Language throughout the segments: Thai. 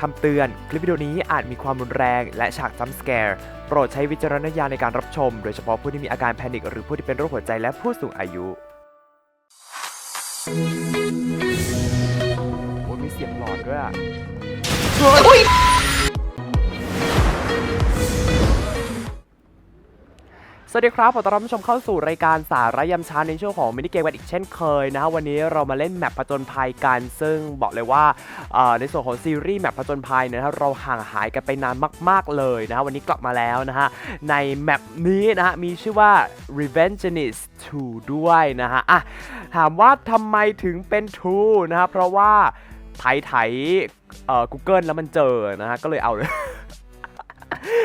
คำเตือน คลิปวิดีโอนี้อาจมีความรุนแรงและฉากจ้ำสแกร์โปรดใช้วิจารณญาณในการรับชม โดยเฉพาะผู้ที่มีอาการแพนิคหรือผู้ที่เป็นโรคหัวใจและผู้สูงอายุโอ้ยมีเสียงหลอดด้วยอะ วัสดีครับ ขอต้อนรับผู้ชมเข้าสู่รายการสาระยำช้าในช่วงของมินิเกมกันอีกเช่นเคยนะฮะวันนี้เรามาเล่นแมปผจญภัยกัน ซึ่งบอกเลยว่าในส่วนของซีรีส์แมปผจญภัยเนี่ยนะเราห่างหายกันไปนานมาก ๆ เลยนะฮะวันนี้กลับมาแล้วนะฮะในแมปนี้นะฮะมีชื่อว่า Revengeance 2 ด้วยนะฮะอะถามว่าทำไมถึงเป็น 2 นะฮะเพราะว่าไถไถเอ่อ Google แล้วมันเจอนะฮะก็เลยเอาเลย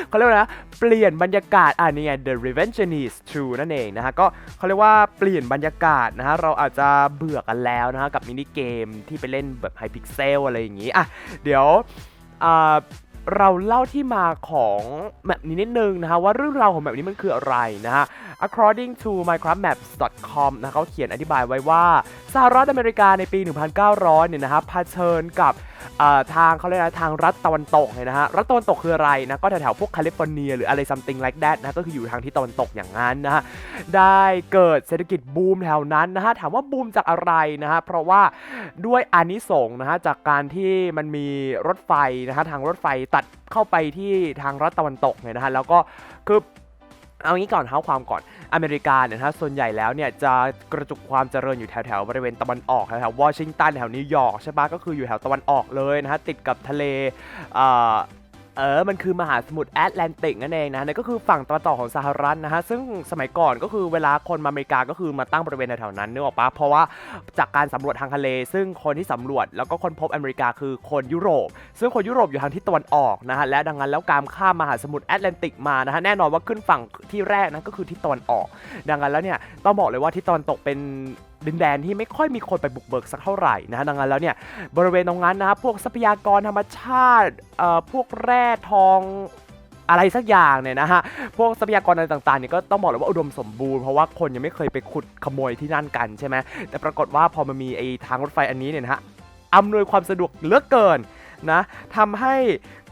เขาเรียกว่านะเปลี่ยนบรรยากาศอ่านี่ไง The Revengeance 2 นั่นเองนะฮะก็เขาเรียกว่าเปลี่ยนบรรยากาศนะฮะเราอาจจะเบื่อกันแล้วนะฮะกับมินิเกมที่ไปเล่นแบบไฮพิกเซลอะไรอย่างงี้อะเดี๋ยวอ่าเราเล่าที่มาของแมปนี้นิดนึงนะฮะว่าเรื่องราวของแมปนี้มันคืออะไรนะฮะ according to minecraftmaps.com นะเขาเขียนอธิบายไว้ว่าสหรัฐอเมริกาในปี 1900 เนี่ยนะครับเผชิญกับ ทางเขาเรียกนะทางรัฐตะวันตกเนี่ยนะฮะรัฐตะวันตกคืออะไรนะก็แถวๆพวกแคลิฟอร์เนียหรืออะไร something like that นะก็คืออยู่ทางที่ตะวันตกอย่างนั้นนะฮะได้เกิดเศรษฐกิจบูมแถวนั้นนะฮะถามว่าบูมจากอะไรนะฮะเพราะว่าด้วยอานิสงส์นะฮะจากการที่มันมีรถไฟนะฮะทางรถไฟตัดเข้าไปที่ทางรัฐตะวันตกเนี่ยนะฮะแล้วก็คือ เอางี้ก่อนเท้าความก่อนอเมริกาเนี่ยนะฮะส่วนใหญ่แล้วเนี่ยจะกระจุกความเจริญอยู่แถวๆบริเวณตะวันออกแถววอชิงตันแถวนิวยอร์กใช่ปะก็คืออยู่แถวตะวันออกเลยนะฮะติดกับทะเล เออ มันคือมหาสมุทรแอตแลนติกนั่นเองนะนั่นก็คือฝั่งตะวันตกของสหรัฐนะฮะ ซึ่งสมัยก่อนก็คือเวลาคนมาอเมริกาก็คือมาตั้งบริเวณแถวๆนั้นนึกออกปะเพราะว่าจากการสำรวจทางทะเล ซึ่งคนที่สำรวจแล้วก็คนพบอเมริกาคือคนยุโรป ซึ่งคนยุโรปอยู่ทางทิศตะวันออกนะฮะ และดังนั้นแล้วการข้ามมหาสมุทรแอตแลนติกมานะฮะ แน่นอนว่าขึ้นฝั่งที่แรกนะก็คือทิศตะวันออก ดังนั้นแล้วเนี่ยต้องบอกเลยว่าทิศตะวันตกเป็น ดินแดนที่ไม่ค่อยมีคนไปบุกเบิกสักเท่าไหร่นะฮะดังนั้นแล้วเนี่ยบริเวณตรงนั้นนะครับพวกทรัพยากรธรรมชาติเอ่อพวกแร่ทองอะไรสักอย่างเนี่ยนะฮะ พวกทรัพยากรอะไรต่างๆเนี่ยก็ต้องบอกเลยว่าอุดมสมบูรณ์เพราะว่าคนยังไม่เคยไปขุดขโมยที่นั่นกันใช่ไหมแต่ปรากฏว่าพอมันมีไอ้ทางรถไฟอันนี้เนี่ยนะฮะอำนวยความสะดวกเหลือเกินนะทำให้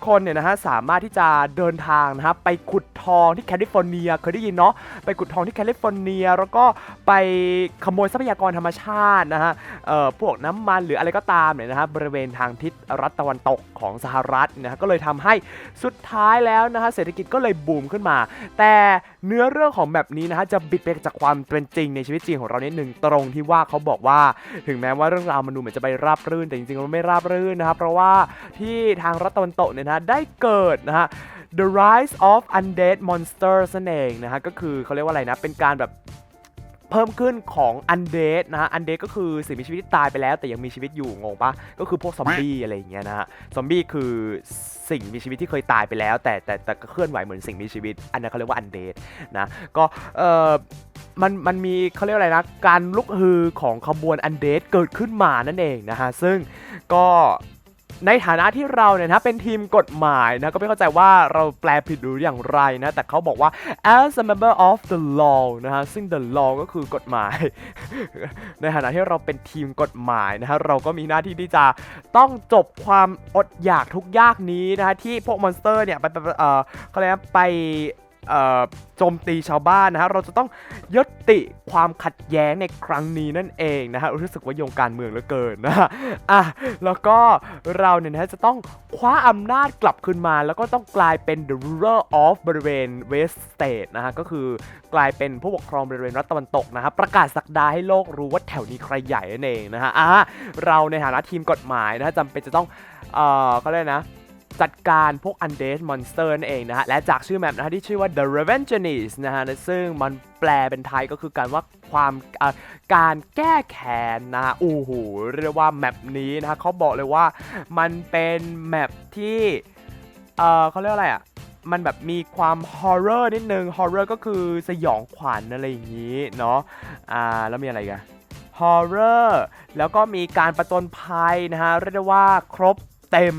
คนเนี่ยนะฮะสามารถที่จะเดินทางนะฮะไปขุดทองที่แคลิฟอร์เนียเคยได้ยินเนาะไปขุดทองที่แคลิฟอร์เนีย แล้วก็ไปขโมยทรัพยากรธรรมชาตินะฮะเอ่อพวกน้ำมันหรืออะไรก็ตามเนี่ยนะฮะบริเวณทางทิศรัฐตะวันตกของสหรัฐนะฮะก็เลยทำให้สุดท้ายแล้วนะฮะเศรษฐกิจก็เลยบูมขึ้นมา แต่เนื้อเรื่องของแบบนี้นะฮะจะบิดไปจากความเป็นจริงในชีวิตจริงของเรานิดหนึ่งตรงที่ว่าเขาบอกว่าถึงแม้ว่าเรื่องราวมันดูเหมือนจะไปราบรื่นแต่จริงๆมันไม่ราบรื่นนะครับเพราะว่าที่ทางรัฐตะวันตกเนี่ยนะได้เกิดนะฮะ The Rise of Undead Monsters นั่นเองนะฮะก็คือเขาเรียกว่าอะไรนะ เป็นการแบบเพิ่มขึ้นของ Undead นะฮะ Undead ก็คือสิ่งมีชีวิตที่ตายไปแล้ว แต่ยังมีชีวิตอยู่งงปะก็คือพวกซอมบี้อะไรอย่างเงี้ยนะฮะ ซอมบี้คือสิ่งมีชีวิตที่เคยตายไปแล้ว แต่แต่แต่ก็เคลื่อนไหวเหมือนสิ่งมีชีวิต อันนั้นเขาเรียกว่า Undead นะ ก็เอ่อมันมันมีเขาเรียกอะไรนะ การลุกฮือของขบวนอันเดดเกิดขึ้นมานั่นเองนะฮะ ซึ่งก็ ในฐานะที่เราเนี่ยนะเป็นทีมกฎหมายนะก็ไม่เข้าใจว่าเราแปลผิดหรืออย่างไรนะแต่เขาบอกว่า as a member of the law นะฮะซึ่ง the law ก็คือกฎหมาย ในฐานะที่เราเป็นทีมกฎหมายนะฮะเราก็มีหน้าที่ที่จะต้องจบความอดอยากทุกยากนี้นะฮะที่พวกมอนสเตอร์เนี่ยไปเออเขาเรียกไป โจมตีชาวบ้านนะฮะเราจะต้องยุติความขัดแย้งในครั้งนี้นั่นเองนะฮะรู้สึกว่าโยงการเมืองเหลือเกินนะฮะอะแล้วก็เราเนี่ยนะะจะต้องคว้าอำนาจกลับคืนมา แล้วก็ต้องกลายเป็น the ruler of บริเวณ West State นะฮะก็คือกลายเป็นผู้ปกครองบริเวณรัฐตะวันตกนะฮะประกาศสักดาให้โลกรู้ว่าแถวนี้ใครใหญ่นั่นเองนะฮะอะเราในฐานะทีมกฎหมายนะฮะจำเป็นจะต้องเอ่อเขาเรียกนะ จัดการพวก Undead Monster นั่นเองนะฮะ และจากชื่อแมปนะฮะที่ชื่อว่า The Revengeance นะฮะ ซึ่งมันแปลเป็นไทยก็คือการว่าความการแก้แค้นนะฮะ โอ้โห เรียกว่าแมปนี้นะฮะเขาบอกเลยว่ามันเป็นแมปที่ เออเขาเรียกว่าอะไรอะมันแบบมีความฮอร์เรอร์นิดนึง ฮอร์เรอร์ก็คือสยองขวัญอะไรอย่างนี้เนาะ อ่า แล้วมีอะไรกัน ฮอร์เรอร์ แล้วก็มีการประจนภัยนะฮะ เรียกได้ว่าครบเต็ม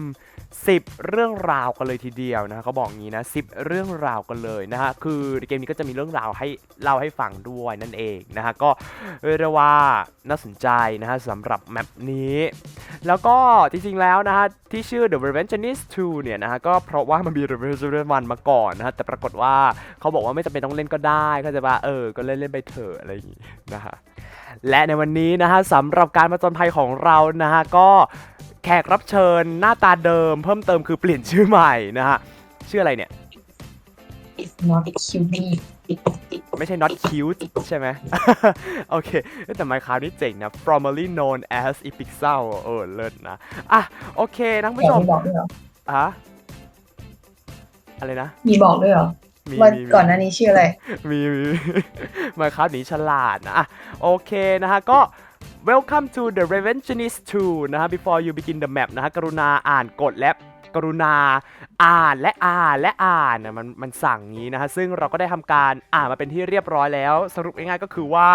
10 เรื่องราวกันเลยทีเดียวนะเขาบอกงี้นะ10 เรื่องราวกันเลยนะฮะคือเกมนี้ก็จะมีเรื่องราวให้เล่าให้ฟังด้วยนั่นเองนะฮะก็เรียกว่าน่าสนใจนะฮะสำหรับแมปนี้ แล้วก็จริงๆแล้วนะฮะที่ชื่อ The Revengeance 2เนี่ยนะฮะก็เพราะว่ามันมี Revengeance 1มาก่อนนะฮะแต่ปรากฏว่าเขาบอกว่าไม่จำเป็นต้องเล่นก็ได้เขาใจะว่าเออก็เล่นเล่นไปเถอะอะไรอย่างงี้นะฮะและในวันนี้นะฮะสำหรับการมาจนภัยของเรานะฮะก็ แขกรับเชิญหน้าตาเดิม เพิ่มเติมคือเปลี่ยนชื่อใหม่นะฮะชื่ออะไรเนี่ย It's not cutie ไม่ใช่ not cute ใช่ไหม โอเค แต่ Minecraft นี่เจ๋งนะ formerly known as Epixel เออ เลิศนะ อะ โอเคนะคุณแต่ผู้ชมมีบอกด้วยเหรออะอะไรนะ มีบอกด้วยเหรอมีว่ามีก่อนหน้านี้ชื่ออะไร มีมี Minecraft หนีฉลาดนะอะโอเคนะฮะ ก็ welcome to the Revengeance 2นะฮะ before you begin the map นะฮะ กรุณาอ่านกฎและกรุณาอ่านและอ่านและอ่านนะมันมันสั่งงี้นะฮะ ซึ่งเราก็ได้ทำการอ่านมาเป็นที่เรียบร้อยแล้ว สรุปง่ายๆก็คือว่า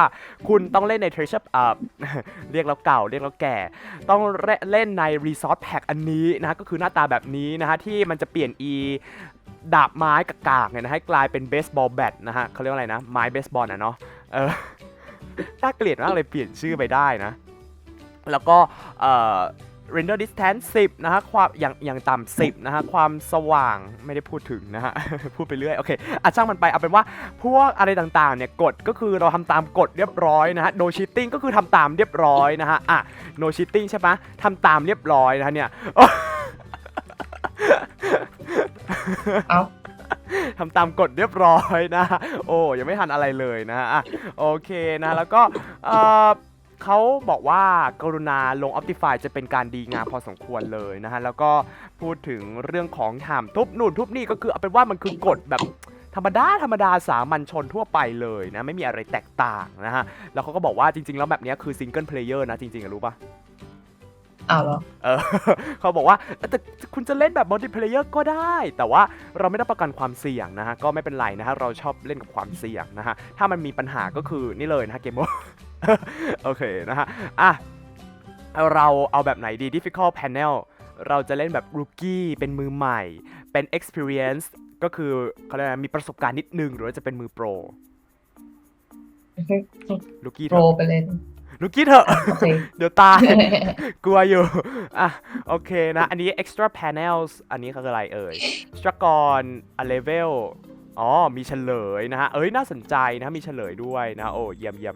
คุณต้องเล่นใน Treasure อ่าเรียกแล้วเก่าเรียกแล้วแก่ ต้องเล่นใน Resource Pack อันนี้นะฮะก็คือหน้าตาแบบนี้นะฮะ ที่มันจะเปลี่ยน e ดาบไม้กากๆเนี่ยนะให้กลายเป็นเบสบอลแบตนะฮะเขาเรียกว่าอะไรนะ ไม้เบสบอลอะเนาะเออ น่าเกลียดมากเลยเปลี่ยนชื่อไปได้นะ แล้วก็เอ่อ render distance 10 นะฮะ ความ อย่าง อย่างต่ำ10 นะฮะ ความสว่าง ไม่ได้พูดถึงนะฮะ พูดไปเรื่อย โอเคอะช่างมันไป เอาเป็นว่า พวกอะไรต่างๆ เนี่ย กฎ ก็คือเราทำตามกฎเรียบร้อยนะฮะ no cheating ก็คือทำตามเรียบร้อยนะฮะ อะ no cheating ใช่ปะทำตามเรียบร้อยนะฮะเนี่ย เอา ทำตามกฎเรียบร้อยนะ โอ้ยังไม่ทันอะไรเลยนะอะโอเคนะ แล้วก็เออเขาบอกว่ากรุณาลง Optify จะเป็นการดีงามพอสมควรเลยนะฮะ แล้วก็พูดถึงเรื่องของถามทุบนู่นทุบนี่ก็คือเอาเป็นว่ามันคือกฎแบบธรรมดา ธรรมดาสามัญชนทั่วไปเลยนะ ไม่มีอะไรแตกต่างนะฮะ แล้วเขาก็บอกว่าจริง ๆ แล้วแบบนี้คือซิงเกิลเพลเยอร์นะ จริง ๆอะรู้ปะ อ้าวเหรอ เออ เขาบอกว่าเออแต่คุณจะเล่นแบบมัลติเพลเยอร์ก็ได้ แต่ว่าเราไม่ได้ประกันความเสี่ยงนะฮะ ก็ไม่เป็นไรนะฮะ เราชอบเล่นกับความเสี่ยงนะฮะ ถ้ามันมีปัญหาก็คือนี่เลยนะฮะเกมโมโอเคนะฮะ อะ เราเอาแบบไหนดี difficult panel เราจะเล่นแบบ rookie เป็นมือใหม่ เป็น experience ก็คือเขาเรียกอะไรมีประสบการณ์นิดนึง หรือว่าจะเป็นมือโปร rookie โปเถรอะไปเล ย rookie เถอะ โอเค เดี๋ยวตาย กลัวอยู่ อะ โอเคนะ อันนี้ extra panels อันนี้คืออะไรเอ่ย stragon a level อ๋อ มีเฉลยนะฮะ เอ้ย น่าสนใจนะมีเฉลยด้วยนะ โอ้ เยี่ยมเยี่ยม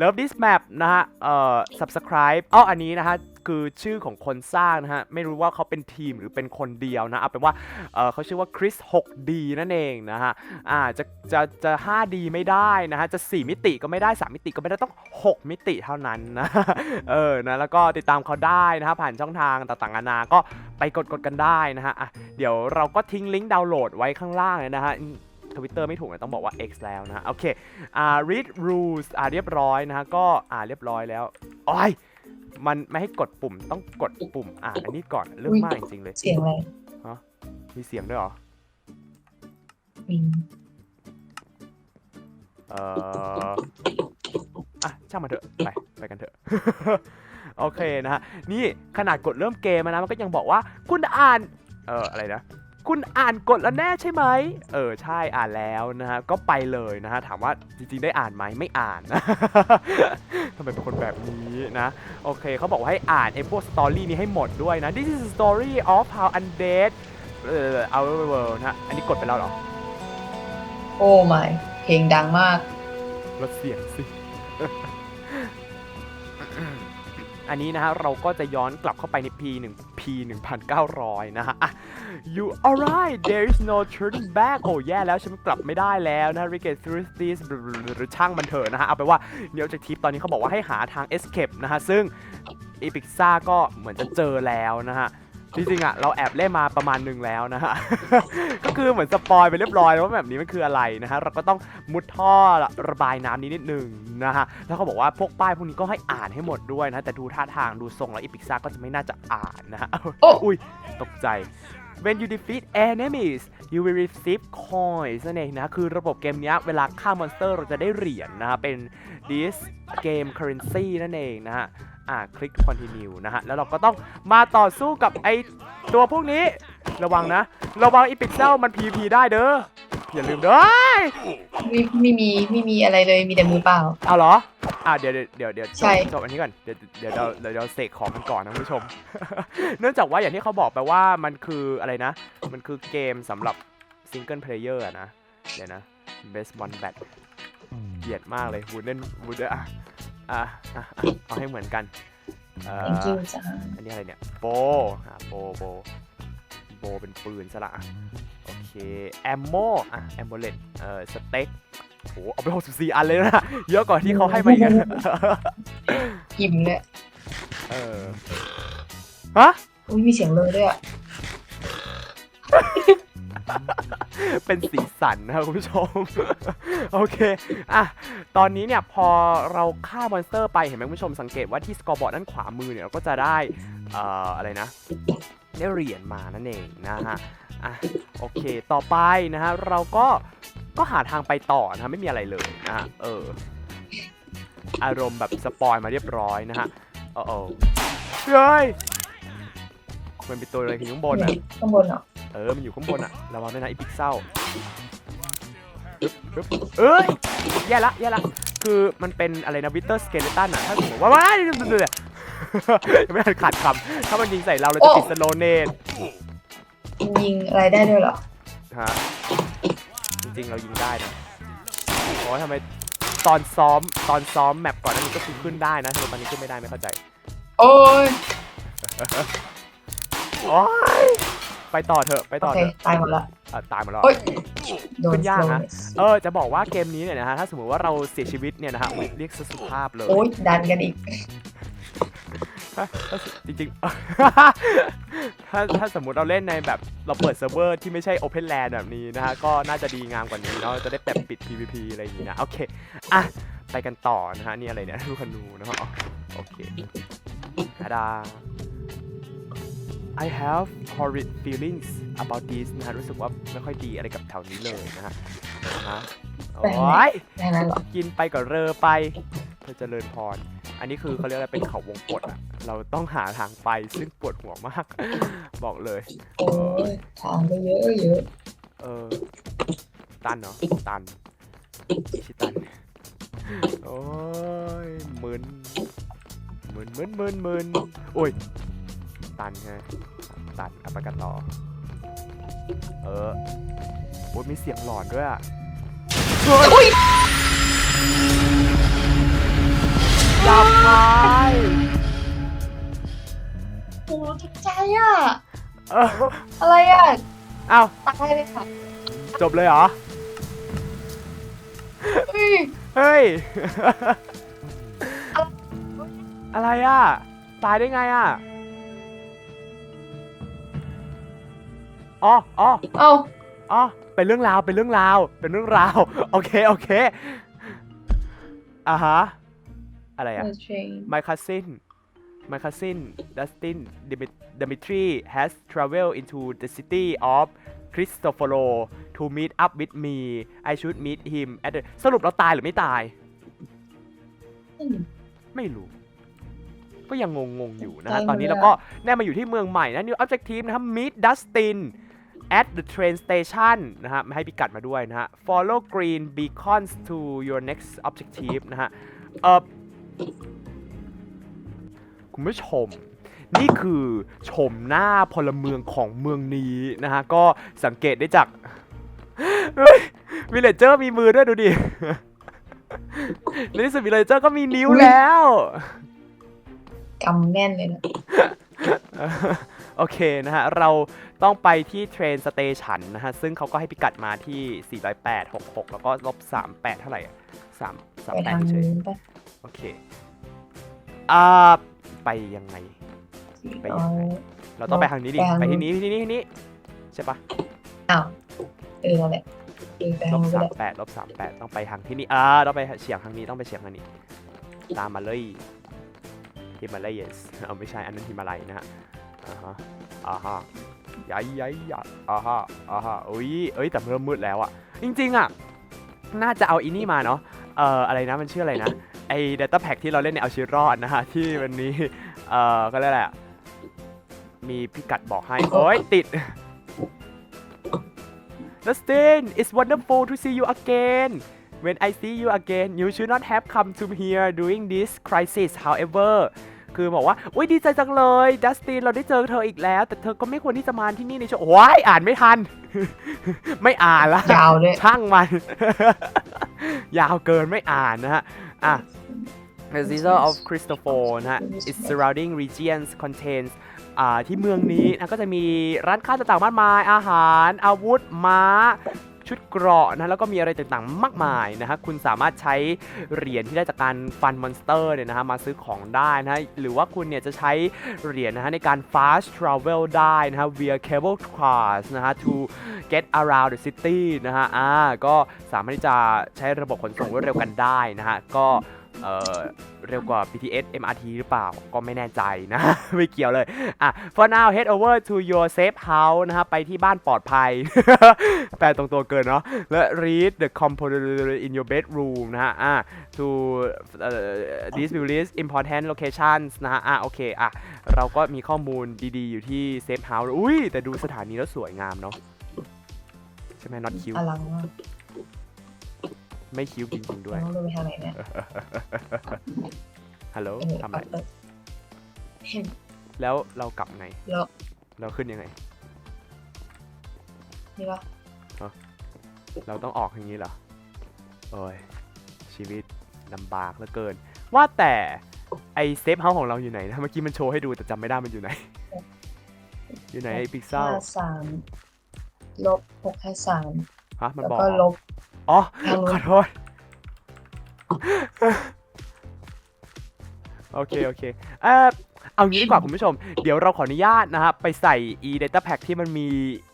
love this map นะฮะ เอ่อ subscribe อ๋ออันนี้นะฮะ คือชื่อของคนสร้างนะฮะ ไม่รู้ว่าเขาเป็นทีมหรือเป็นคนเดียวนะเอาเป็นว่าเเขาชื่อว่าคริส 6D นั่นเองนะฮะอ่าจะจะจะ 5D ไม่ได้นะฮะ จะ 4 มิติก็ไม่ได้ 3 มิติก็ไม่ได้ต้อง 6 มิติเท่านั้นนะเออนะแล้วก็ติดตามเขาได้นะฮะผ่านช่องทางต่างๆนานาก็ไปกดกดกันได้นะฮะอะเดี๋ยวเราก็ทิ้งลิงก์ดาวน์โหลดไว้ข้างล่างเลยนะฮะทวิตเตอร์ไม่ถูกนะต้องบอกว่า X แล้วนะ โอเค อ่า read rules อ่าเรียบร้อยนะฮะ ก็อ่าเรียบร้อยแล้วอ้อย มันไม่ให้กดปุ่มต้องกดปุ่มอ่าอันนี้ก่อนเรื่องมากจริงๆเลย เสียงอะไรมีเสียงด้วยเหรอมีเอ่ออะช่างมันเถอะไปไปกันเถอะ โอเคนะฮะนี่ขนาดกดเริ่มเกมอะนะมันก็ยังบอกว่าคุณอ่าน เอ่ออะไรนะ คุณอ่านกฎแล้วแน่ใช่ไหม เออใช่อ่านแล้วนะฮะ ก็ไปเลยนะฮะ ถามว่าจริงๆได้อ่านไหมไม่อ่านนะทำไมเป็นคนแบบนี้นะ โอเคเขาบอกว่าให้อ่านไอ้พวกสตอรี่นี้ให้หมดด้วยนะ This is a story of how undead เอ่อ our world นะฮะอันนี้กดไปแล้วเหรอ โอ้ไม่เพลงดังมากลดเสียงสิ อันนี้นะฮะเราก็จะย้อนกลับเข้าไปใน P 1 P 1900 นะฮะอะ you alright there is no turning back โอ้แย่แล้วฉันกลับไม่ได้แล้วนะ r e g e t through this หรือช่างมันเถอะนะฮะ เอาไปว่าเดี๋ยวจากทิปตอนนี้เขาบอกว่าให้หาทาง escape นะฮะ ซึ่ง e p i x a ก็เหมือนจะเจอแล้วนะฮะ จริงๆอะเราแอบเล่นมาประมาณหนึ่งแล้วนะฮะ ก็คือเหมือนสปอยไปเรียบร้อยแล้วว่าแบบนี้มันคืออะไรนะฮะเราก็ต้องมุดท่อระบายน้ำนี้นิดนึงนะฮะแล้วเขาบอกว่าพวกป้ายพวกนี้ก็ให้อ่านให้หมดด้วยนะแต่ดูท่าทางดูทรงแล้วอีพิกซ่าก็จะไม่น่าจะอ่านนะฮะโอ้อุ้ยตกใจ When you defeat enemies you will receive coins นั่นเองนะคือระบบเกมเนี้ยเวลาฆ่ามอนสเตอร์เราจะได้เหรียญนะฮะเป็น this game currency นั่นเองนะฮะ อ่าคลิก continue นะฮะ แล้วเราก็ต้องมาต่อสู้กับไอตัวพวกนี้ ระวังนะ ระวังอีพิกเซลมัน PVP ได้เด้อ อย่าลืมเด้อไม่ไม่มีไม่มีอะไรเลยมีแต่มือเปล่า เอาเหรอ อ่าเดี๋ยวเดี๋ยวเดี๋ยวเดี๋ยวจใช่ บจบอันนี้ก่อน เดี๋ยวเดี๋ยวเราเดี๋ยวเราเสกของมันก่อนนะคุณผู้ชม เนื่องจากว่าอย่างที่เขาบอกไปว่ามันคืออะไรนะ มันคือเกมสำหรับซิงเกิลเพลเยอร์นะ เดี๋ยวนะ best one bat เกลียดมากเลยวูดเล่นวูดอะ อะอะอะเอาให้เหมือนกันเอ่อ thank you จ้าอันนี้อะไรเนี่ยโบอะโบโบโบเป็นปืนซะละอะโอเคแอมโมอะแอมโบเลตเอ่อสเต็กโหเอาไป64อันเลยนะเยอะกว่าที่เขาให้มาอีกอะอิ่มเลยเออฮะ อุ้ยมีเสียงเลยด้วยอะ เป็นสีสันนะครับคุณผู้ชม โอเค อะ ตอนนี้เนี่ยพอเราฆ่ามอนสเตอร์ไปเห็นไหมคุณผู้ชมสังเกตว่าที่สกอร์บอร์ดด้านขวามือเนี่ยเราก็จะได้เอ่ออะไรนะได้เหรียญมานั่นเองนะฮะ อะ โอเค ต่อไปนะฮะเราก็ก็หาทางไปต่อนะฮะไม่มีอะไรเลยนะฮะ เออ อารมณ์แบบสปอยมาเรียบร้อยนะฮะเออเฮ้ยมันเป็นตัวอะไรที่อยู่ข้างบนอะข้างบนเหรอ เออ มันอยู่ข้างบนอะระวังด้วยนะอีพิกเซลปึ๊บปึ๊บเอ้ย แย่ละ แย่ละ คือมันเป็นอะไรนะวิเตอร์สเกเลตันอะถ้าสมมติว่าว้ายยังไม่ทันขาดคำ ถ้ามันยิงใส่เราเราจะติดสโลเนตยิงอะไรได้ด้วยเหรอ ฮะ จริงๆ เรายิงได้นะโอ้ยทำไมตอนซ้อมตอนซ้อมแมปก่อนหนั้นก็คือขึ้นได้นะทำไมตอนนี้ขึ้นไม่ได้ไม่เข้าใจ โอ้ยโอ้ย ไปต่อเถอะไปโอต่อเคเถอะตายหมดละอะตายหมาแล้วโอ้ยโดขึ้นนยากนะ slowness เออจะบอกว่าเกมนี้เนี่ยนะฮะถ้าสมมติว่าเราเสียชีวิตเนี่ยนะฮะอุ๊ยเรียกสุภาพเลยโอ้ยดันกันอีก ถ้าถ้าจริงๆ ถ้าถ้าสมมุติเราเล่นในแบบเราเปิดเซิร์ฟเวอร์ที่ไม่ใช่ Open LAN แบบนี้นะฮะก็น่าจะดีงามกว่านี้เนาะจะได้แบบปิด PVP อะไรอย่างนี้นะโอเคอะไปกันต่อนะฮะนี่อะไรเนี่ยลูกคนูนะฮะอ๋อโอเคทาดา I have horrid feelings about this นะฮะรู้สึกว่าไม่ค่อยดีอะไรกับแถวนี้เลยนะฮะนะฮะโอ้ยแค่นั้นเหรอกินไปก็เรอไปเพื่อเจริญพร อันนี้คือเขาเรียกอะไรเป็นเขาวงกฏอะเราต้องหาทางไปซึ่งปวดหัวมาก บอกเลยโอ้ยทางก็เยอะเยอะเออตันเนาะตันชิตันโอ้ยมึนมึนมึนมึนมึนโอ้ย ตันไงตันเอาไปกันต่อ เออโอ้ยมีเสียงหลอนด้วยอะเฮ้ยอุ้ยจับไปโอ้ตกใจอะ เอออะไรอะเอ้าตายเลยค่ะ จบเลยเหรอ เฮ้ย เฮ้ย อะไรอะ ตายได้ไงอะ อ๋ออ๋อเอ้าอ๋อเป็นเรื่องราว เป็นเรื่องราว เป็นเรื่องราว โอเค โอเค อ่าฮะ อะไรอะ The train My cousin My cousin Dustin Dimit- Dimitri has traveled into the city of Cristoforo to meet up with me I should meet him at the สรุปเราตายหรือไม่ตาย ไม่รู้ ก็ยังงงๆอยู่นะฮะตายตอนนี้หมดเราเลยอะก็แน่มาอยู่ที่เมืองใหม่นะ New Objective นะครับ Meet Dustin at the train station นะฮะให้พิกัดมาด้วยนะฮะ Follow green beacons to your next objective นะฮะเออคุณผู้ชม นี่คือชมหน้าพลเมืองของเมืองนี้นะฮะ ก็สังเกตได้จากวิลเลเจอร์มีมือด้วยดูดิในที่สุดวิลเลเจอร์ก็มีนิ้วแล้วกำแน่นเลยนะ โอเคนะฮะ เราต้องไปที่เทรนสเตชันนะฮะ ซึ่งเขาก็ให้พิกัดมาที่ 408 66 แล้วก็ลบ 38 เท่าไหร่อะ3ไปทาง38เฉยนู้นปะโอเค อ่า ไปยังไง ไปยังไง เราต้องไปทางนี้ดิ ไปทางไปที่นี้ที่นี้ที่นี้ ใช่ปะอ้าว เออนั่นแหละเออไปลทางบนู้นก็สามได้แปดลบสามแปดต้องไปทางที่นี่อ่าต้องไปเฉียงทางนี้ต้องไปเฉียงทางนี้ ตามมาเลยฮิมาลัยสเอาไม่ใช่อันนั้นฮิมาลัยนะฮะ อ่าฮะอ่าฮะยัยยัยยัยอ่าฮะอ่าฮะอุ้ยเอ้ยแต่เริ่มมืดแล้วอะจริงๆอะน่าจะเอาอินี่มาเนาะ เอ่อ อะไรนะ มันชื่ออะไรนะ ไอ้ Data Pack ที่เราเล่นในเอาชีวิตรอดนะฮะ ที่วันนี้ เอ่อ ก็เรียกอะไรอะมีพิกัดบอกให้โอ้ยติด Dustin it's wonderful to see you again when I see you again you should not have come to here during this crisis however คือบอกว่าอุ้ยดีใจจังเลยดัสตินเราได้เจอเธออีกแล้ว แต่เธอก็ไม่ควรที่จะมาที่นี่ในช่วงว้ายอ่านไม่ทัน ไม่อ่านละยาวด้วยช่างมัน ยาวเกินไม่อ่านนะฮะอะ The Caesar of Christopher นะฮะ its surrounding regions contains อ่าที่เมืองนี้นะก็จะมีร้านค้าต่างๆมากมายอาหาร อาวุธม้า ชุดเกราะนะแล้วก็มีอะไรต่างๆ มากมายนะฮะคุณสามารถใช้เหรียญที่ได้จากการฟันมอนสเตอร์เนี่ยนะฮะมาซื้อของได้นะฮะหรือว่าคุณเนี่ยจะใช้เหรียญนะฮะในการ fast travel ได้นะฮะ via cable cars นะฮะ to get around the city นะฮะอ่าก็สามารถที่จะใช้ระบบขนส่งรวดเร็วกันได้นะฮะก็ เออเร็วกว่า BTS MRT หรือเปล่าก็ไม่แน่ใจนะ ไม่เกี่ยวเลยอะ for now head over to your safe house นะฮะไปที่บ้านปลอดภัย แปลตรงตัวเกินเนาะและ read the component in your bedroom นะฮะอะ to this will list important locations นะฮะอะโอเคอะเราก็มีข้อมูลดีๆ อยู่ที่ safe house อุ้ยแต่ดูสถานีแล้วสวยงามเนาะใช่ไหม not cute อลังมาก ไม่คิ้วจริงๆด้วยต้องเดินไปทางไหนเนี่ยฮัลโหลเออทำอะไร เออเห็นแล้วเรากลับไง แล้วเราขึ้นยังไง นี่ปะเราต้องออกอย่างนี้เหรอ โอ้ย ชีวิตลำบากเหลือเกิน ว่าแต่ไอเซฟเฮาส์ของเราอยู่ไหนนะ เมื่อกี้มันโชว์ให้ดูแต่จำไม่ได้มันอยู่ไหน อยู่ไหนไอพิกเซลห้าสามลบหกห้าสามฮะมันแล้วบอกก็เหรลอบ อ๋อทางนู้นขอโทษ โอเค โอเคเออเอางี้ดีกว่าคุณผู้ชม เดี๋ยวเราขออนุญาตนะครับไปใส่ e data pack ที่มันมี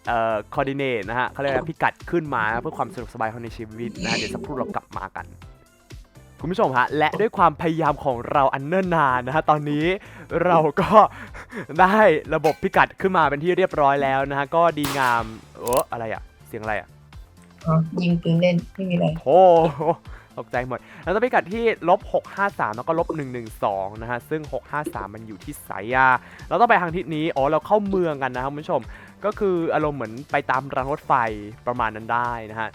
เอ่อ coordinate นะฮะเขาเรียกอะไรพิกัดขึ้นมาเพื่อความสะดวกสบายของในชีวิตนะฮะเดี๋ยวสักครู่เรากลับมากัน คุณผู้ชมฮะ และด้วยความพยายามของเราอันเนิ่นนานนะฮะตอนนี้เราก็ ได้ระบบพิกัดขึ้นมาเป็นที่เรียบร้อยแล้วนะฮะก็ดีงามเอออะไรอะเสียงอะไรอะ อ๋อยิงปืนเล่นไม่มีอะไร โอ้โหตกใจหมด แล้วต้องพิกัดที่ลบ653 แล้วก็ลบ112 นะฮะ ซึ่ง 653 มันอยู่ที่สายยา เราต้องไปทางทิศนี้ อ๋อ เราเข้าเมืองกันนะครับคุณผู้ชม ก็คืออารมณ์เหมือนไปตามรางรถไฟประมาณนั้นได้นะฮะ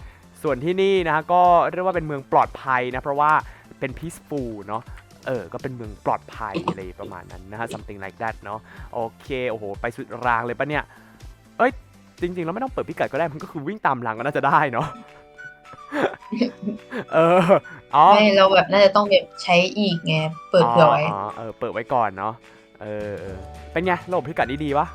ส่วนที่นี่นะฮะก็เรียกว่าเป็นเมืองปลอดภัยนะ เพราะว่าเป็น peaceful เนาะ เออ ก็เป็นเมืองปลอดภัยอะไรประมาณนั้นนะฮะ something like that เนาะ โอเค โอ้โห ไปสุดรางเลยปะเนี่ย เอ้ย จริงๆเราไม่ต้องเปิดพิกัดก็ได้มันก็คือวิ่งตามรางก็น่าจะได้เนาะเอออ๋อไม่เราแบบน่าจะต้องแบบใช้อีกไงเปิดเผื่อไว้อ๋อเออเปิดไว้ก่อนเนาะเออเออเป็นไงระบบพิกัดนี้ดีปะ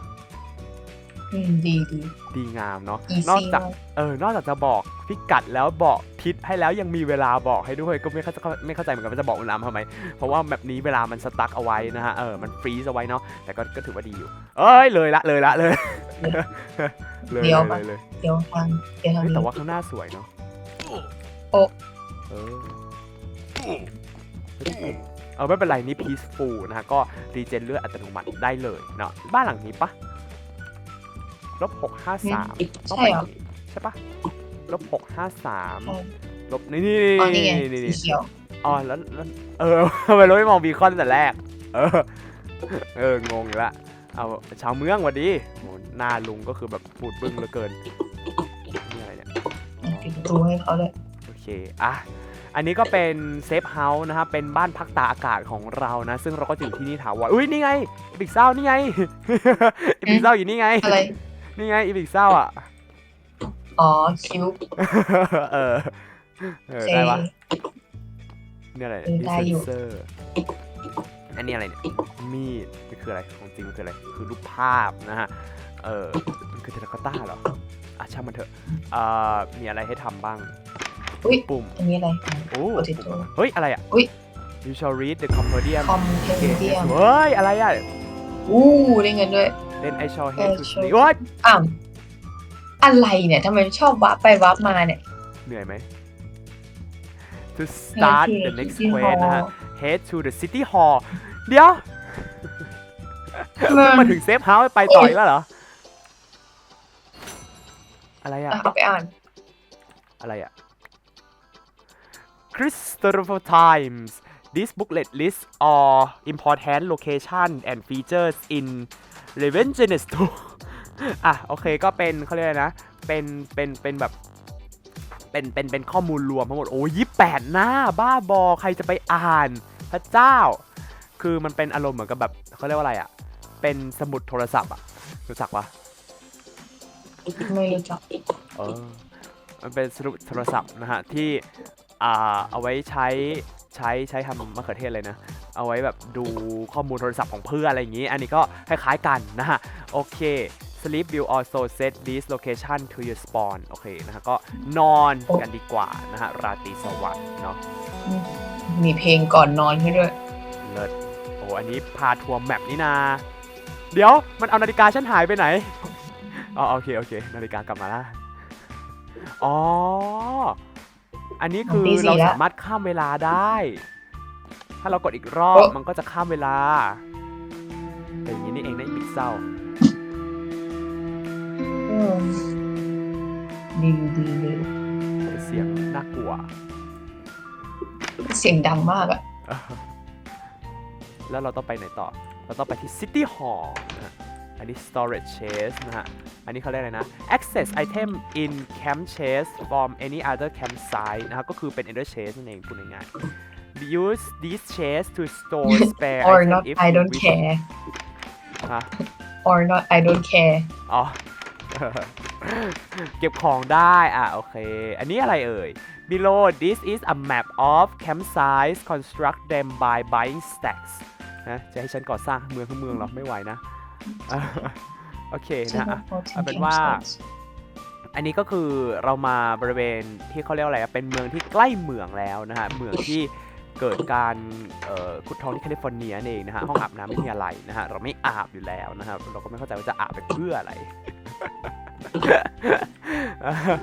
อืมดีดีดีงามเนาะอีนอกซี่จากมากเออนอกจากจะบอกพิกัดแล้วบอกทิศให้แล้วยังมีเวลาบอกให้ด้วยก็ไม่เข้าใจไม่เข้าใจเหมือนกันว่าจะบอกเวลามาทำไมเพราะว่าแบบนี้เวลามันสตั๊กเอาไว้นะฮะเออมันฟรีซเอาไว้เนาะแต่ก็ก็ถือว่าดีอยู่ เอ้ยเลยละเลยละเลย เลยเดี๋ยวเลปะ ยเลยเดี๋ยวทางเดี๋ยวทางเฮ้ยนี้แต่ว่าข้างหน้าสวยเนาะโอ๊ะ เออเออไม่เป็นไรนี่ peaceful นะฮะก็รีเจนเลือดอัตโนมัติได้เลยเนาะบ้านหลังนี้ปะลบหกห้าสาม ต้องใช่ไปเหรอนี่ใช่ปะลบหกห้าสามใช่ ลบนี่นี่อ๋อนี่ไงนี่สีนี่เขียว อ๋อแล้วแล้วเออ ทำไมเราไม่มองบีคอนตั้งแต่แรก เออ เอองงอยู่ละ เอาชาวเมืองหวัดดีโหหน้าลุงก็คือแบบปูดบึ้งเหลือเกินนี่อะไรเนี่ยปิดประตูให้เขาเลยโอเคอะอันนี้ก็เป็นเซฟเฮาส์นะครับเป็นบ้านพักตากอากาศของเรานะ ซึ่งเราก็จะอยู่ที่นี่ถาวรอุ้ยนี่ไงอีพิกเซานี่ไงอีพิกเซาอยู่นี่ไงอะไร นี่ไงอีพิกเซาอะอ๋อคิวเออเออเซได้ปะเนี่ยอะไรเออได้อยู่เซอร์ อันนี้อะไรเนี่ย มีดนี่คืออะไร ของจริงมันคืออะไร คือรูปภาพนะฮะ เออมันคือเทเลคาต้าเหรอ อะช่างมันเถอะเอ่อมีอะไรให้ทำบ้าง อุ๊ยปุ่ม อันนี้อะไร โอ้ Potato เฮ้ย อะไรอะ อุ๊ย You shall read the compendium คอมเพนเดียมเฮ้ย อะไรอะ อู้ได้เงินด้วย Then I shall เอ hate อ to ชอบ sleep โอ๊ยอ้าวอะไรเนี่ยทำไมชอบวับไปวับมาเนี่ย เหนื่อยไหม To start Head to the next City quest นะฮะ Hall Head to the city hall เดี๋ยวมันมาถึงเซฟเฮาส์ไปต่ออีกแล้วเหรอ อะไรอะอะเอาไปอ่าน อะไรอะ Christopher Times this booklet lists all important location and features in Revengeance 2อะโอเคก็เป็นเขาเรียกอะไรนะ เป็นเป็นเป็นแบบเป็นเป็นเป็นข้อมูลรวมทั้งหมดโอ้ยี่แปดหน้า บ้าบอ ใครจะไปอ่าน พระเจ้า คือมันเป็นอารมณ์เหมือนกับแบบเขาเรียกว่าอะไรอะ เป็นสมุดโทรศัพท์อะรู้จักปะไม่รู้จักเออมันเป็นสมุดโทรศัพท์นะฮะที่อ่าเอาไว้ใช้ใช้ใช้ทำมะเขือเทศเลยนะ เอาไว้แบบดูข้อมูลโทรศัพท์ของเพื่อนอะไรอย่างนี้ อันนี้ก็คล้ายๆกันนะฮะ โอเค sleep will also set this location to your spawn โอเคนะฮะก็นอนกันดีกว่านะฮะ ราตรีสวัสดิ์เนาะ มีเพลงก่อนนอนให้ด้วย เลิศโอ้อันนี้พาทัวร์แมปนี่นา เดี๋ยวมันเอานาฬิกาฉันหายไปไหน อ๋อโอเคโอเค นาฬิกากลับมาแล้วอ๋อ อันนี้คือตีสี่เราแล้วสามารถข้ามเวลาได้ ถ้าเรากดอีกรอบเอ้อมันก็จะข้ามเวลาเป็นอย่างนี้นี่เองนะอีปิกเศร้าอืมดีดีดีเสียงน่ากลัว เสียงดังมากอะแล้วเราต้องไปไหนต่อ เราต้องไปที่ City Hall นะฮะ อันนี้ Storage Chest นะฮะ อันนี้เขาเรียกอะไรนะ Access item in camp chest from any other campsite นะครับก็คือเป็น Ender chest นั่นเองพูดง่ายๆ Use these chests to store spare or item not if I you don't wish care ฮะ or not I don't care อ๋อ เก็บของได้อะโอเค อันนี้อะไรเอ่ย below this is a map of campsites construct them by buying stacks นะจะให้ฉันก่อสร้างเมืองทั้งเมืองเหรอไม่ไหวนะอะโอเคนะอะเอาเป็นว่า อันนี้ก็คือเรามาบริเวณที่เขาเรียกว่าอะไรอะเป็นเมืองที่ใกล้เมืองแล้วนะฮะ เมืองที่เกิดการเอ่อขุดทองที่แคลิฟอร์เนียนั่นเองนะฮะ ห้องอาบน้ำไม่มีอะไรนะฮะ เราไม่อาบอยู่แล้วนะครับ เราก็ไม่เข้าใจว่าจะอาบไปเพื่ออะไร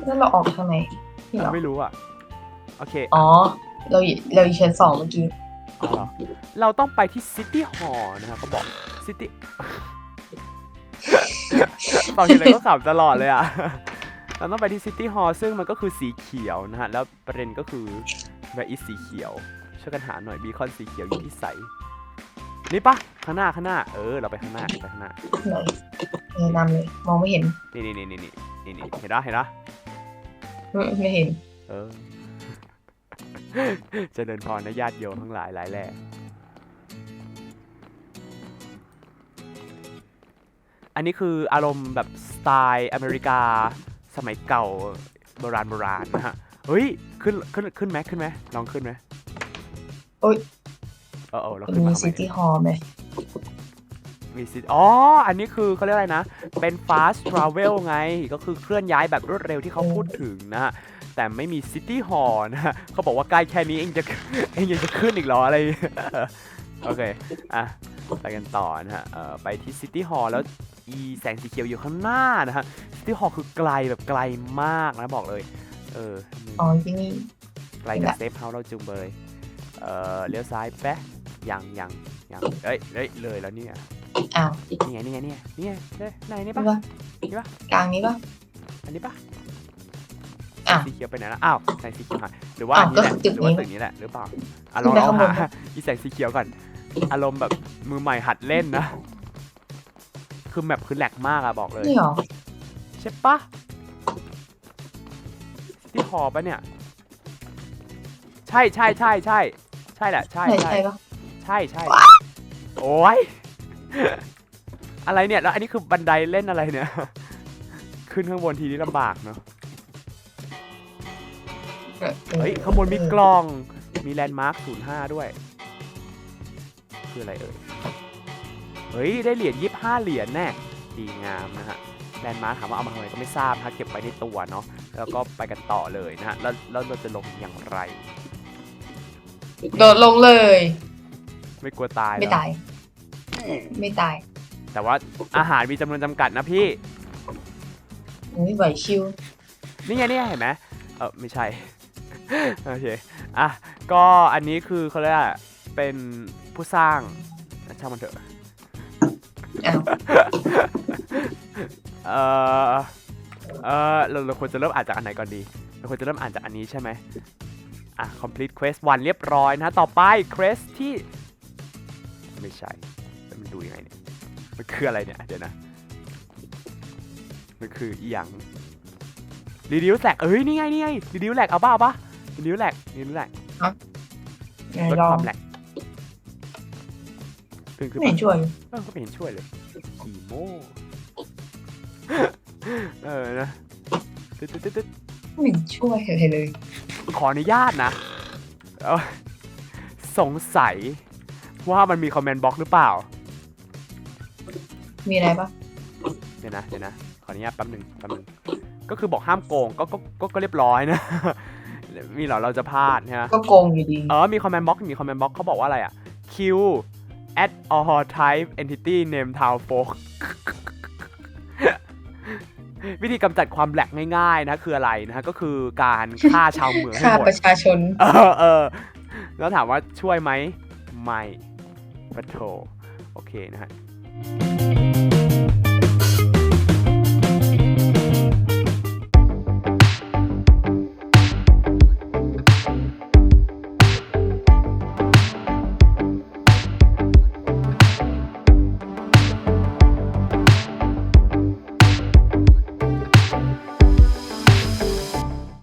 แล้วเราออกทางไหนนี่เหรอไม่รู้อะ โอเคอ๋อ เราอยู่เราอยู่ชั้นสองเมื่อกี้อ๋อเหรอเราต้องไปที่ซิตี้ฮอลล์นะครับเขาบอกซิตี้ ตอนทีไรก็ขำตลอดเลยอะ เราต้องไปที่ซิตี้ฮอลล์ซึ่งมันก็คือสีเขียวนะฮะ แล้วประเด็นก็คือแบบอีสีเขียว ช่วยกันหาหน่อยบีคอนสีเขียวอยู่ที่ใสนี่ ปะข้างหน้าข้างหน้า เออ เราไปข้างหน้าไปข้างหน้า ไหนเออนำเลยมองไม่เห็นนี่นี่นี่นี่นี่นี่นี่เห็นปะเห็นปะอืมไม่เห็น เออ เจริญพรนะญาติโยมทั้งหลายหลายแหล่อันนี้คืออารมณ์แบบสไตล์อเมริกา สมัยเก่าโบราณโบราณนะฮะ เฮ้ย ขึ้นขึ้นขึ้นไหมขึ้นไหมลองขึ้นไหมโอ๊ย เออเออเราขึ้นมีมาทำซิไมตี้ฮอลล์ไหมมีซิอ๋อ อันนี้คือเขาเรียกอะไรนะ เป็น fast travel ไง ก็คือเคลื่อนย้ายแบบรวดเร็วที่เขาพูดถึงนะฮะ แต่ไม่มี city hall นะฮะเขาบอกว่าใกล้แค่นี้เองจะ เองยังจะขึ้นอีกเหรออะไร โอเค อะ ไปกันต่อนะฮะเอ่อไปที่ city hall แล้วอีแสงสีเขียวอยู่ข้างหน้านะฮะ city hall คือไกลแบบไกลมากนะบอกเลย เออ อ๋อที่นี่ ไกลจากเซฟเฮาส์เราจุงเบยเอ่อเลี้ยวซ้ายแป๊ะ ยังยังยังเอ้ยเอ้ยเลยแล้วเนี่ยอ้าวนี่ไงนี่ไงนี่ไงนี่ไงเอ้ยไหนนี่นี่ปะปะนี่ปะ กลางนี้ปะ อันนี้ปะอ้าวสีเขียวไปไหนละอ้าวแสงสีเขียวหายหรือว่าอัอ้านวนี้แหละก็ตึกหรือว่านี้ตึกนี้แหละหรือเปล่าอะลองขึ้นไปลองข้างบน หาอีแสงสีเขียวก่อนอารมณ์แบบมือใหม่หัดเล่นนะคือแมปคือแหลกมากอะบอกเลย นี่เหรอใช่ปะที่หอปะเนี่ย ใช่ใช่ใช่ใช่ใช่แหละใช่ไหนใช่ใช่ปะใช่ใช่โอ้ยอะไรเนี่ยแล้วอันนี้คือบันไดเล่นอะไรเนี่ย ขึ้นข้างบนทีนี้ลำบากเนาะเฮ้ยข้างบนมีกล้องมีแลนด์มาร์ค05ด้วย คืออะไรเอ่ยเฮ้ยได้เหรียญ25เหรียญแน่ดีงามนะฮะแลนด์มาร์คถามว่าเอามาทำไมก็ไม่ทราบนะฮะเก็บไว้ในตัวเนาะแล้วก็ไปกันต่อเลยนะฮะแล้วแล้วเราจะลงอย่างไรโดดลงเลย ไม่กลัวตายเหรอไม่ตายไม่ตายแต่ว่าอาหารมีจำนวนจำกัดนะพี่ อุ้ยไหวชิวนี่ไงนี่ไงเห็นไหมเออไม่ใช่ โอเคอะก็อันนี้คือเขาเรียกว่าเป็นผู้สร้างช่างมันเถอะอ้าวเออเออเราเราควรจะเริ่มอ่านจากอันไหนก่อนดี เราควรจะเริ่มอ่านจากอันนี้ใช่ไหมอะ complete quest 1 เรียบร้อยนะต่อไป quest ที่ ไม่ใช่แล้วมันดูยังไงเนี่ยมันคืออะไรเนี่ยเดี๋ยวนะมันคืออีหยัง reduce lag เอ้ยนี่ไงนี่ไง reduce lag เอาป่ะเอาป่ะ reduce lag reduce lag ไหนลดลอคงวามแหลกตื่นขึ้นไม่เห็มานช่วยเออก็ไม่เห็นช่วยเลยขี่โม่เออนะตึ๊ดตึ๊ดตึ๊ดตึ๊ดไม่เห็นช่วยอะไรเลย ขออนุญาตนะเอ้าสงสัย ว่ามันมีคอมเมนต์บล็อกหรือเปล่า มีอะไรปะเดี๋ยวนะเดี๋ยวนะขออนุญาตแป๊บหนึ่งแป๊บหนึ่งก็คือบอกห้ามโกงก็ก็ก็ก็เรียบร้อยนะ มีเหรอเราจะพลาดใช่ไหมก็โกงอยู่ดี เออมีคอมเมนต์บล็อกมีคอมเมนต์บล็อกเขาบอกว่าอะไรอะ Q at all type entity name town folk วิธีกำจัดความแหลกง่ายๆนะคืออะไรนะฮะก็คือการฆ่าชาวเมืองให้ค่าหมดประชาชน เออเออแล้วถามว่าช่วยไหมไม่ ปะโถโอเคนะฮะ